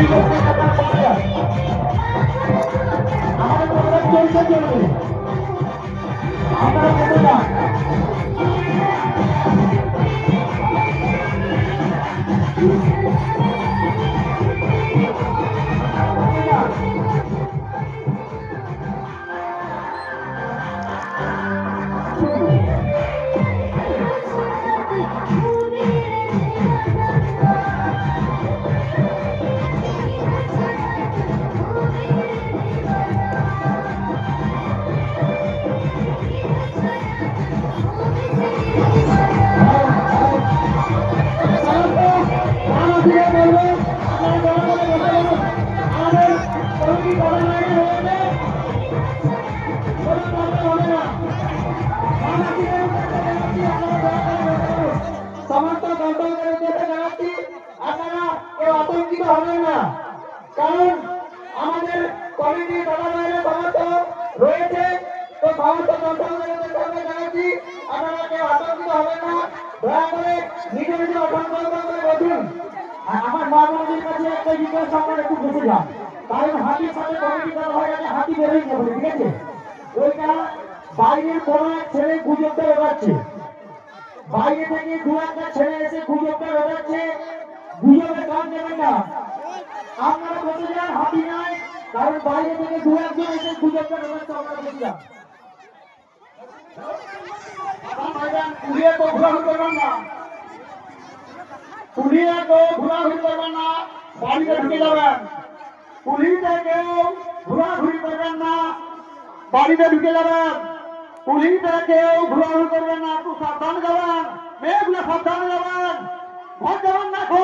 আমাদের হবেন না। কারণ আমাদের কমিটি দাদা ভাইয়ের রয়েছে। তো উদ্দেশ্যে জানাচ্ছি, আপনারা কেউ আতঙ্কিত হবেন না। দয়া করে নিজে নিজে করে বসুন। আমার কাছে একটা আপনারা একটু বসে যান। কারণ হাতির সাথে কমিটি হাতি যাবে ঠিক আছে? ওইটা বাইরের কোনো এক ছেলে গুজবটা এগাচ্ছে বাইরে থেকে দু একটা ছেলে এসে গুজবটা রটাচ্ছে। গুজবে কাজ দেবেন না আপনারা বসে যান হাতি নাই, কারণ বাইরে থেকে দু একজন এসে গুজবটা রটাচ্ছে আপনারা বসে যান পুলিয়ে তো ঘোরাঘুরি করবেন না। পুলিয়ে তো ঘোরাঘুরি করবেন কেউ ঘোরাঘুরি না, বাড়িতে ঢুকে যাবেন। পুলিশে কেউ ঘোরাঘুরি করবেন না, একটু সাবধানে যাবেন। মেয়েগুলো সাবধানে যাবেন। ঘর যাবেন না আসো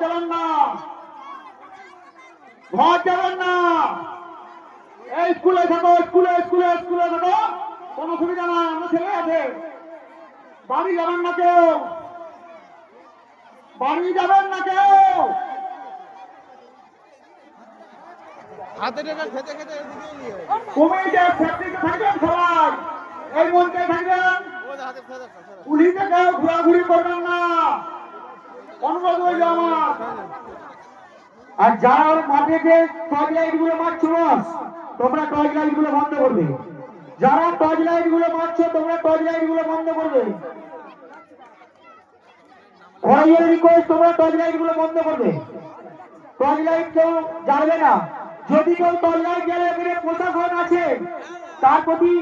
যাবেন না। ঘর না। এই স্কুলে থাকো স্কুলে স্কুলে স্কুলে থাকো। কোনো সুবিধা নাই আমরা ছেলে আছে। বাড়ি যাবেন না কেউ। বাড়ি যাবেন না কেউ। হাতে টাকা খেতে খেতে এদিকে নিয়ে কমিটিতে সেফটিতে থাকবেন সবাই। এই মঞ্চে থাকবেন। ও হাতে ফেলে ফেলে। পুলিশে কেউ ঘোরাঘুরি করবেন না। অনুরোধ হয়ে আমার। আর যারা মাঠে যে টর্চ লাইটগুলো তোমরা টর্চ লাইটগুলো বন্ধ করবে। যারা টর্চ লাইটগুলো তোমরা টর্চ লাইটগুলো বন্ধ করবে। কেউ না। যদি কেউ প্রশাসন আছে, তার প্রতি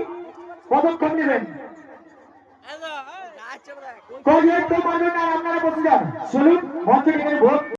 পদক্ষেপ নেবেন। টর্চ তো কেউ আর আপনারা বসে যান। সেলুন মঞ্চে ভোট।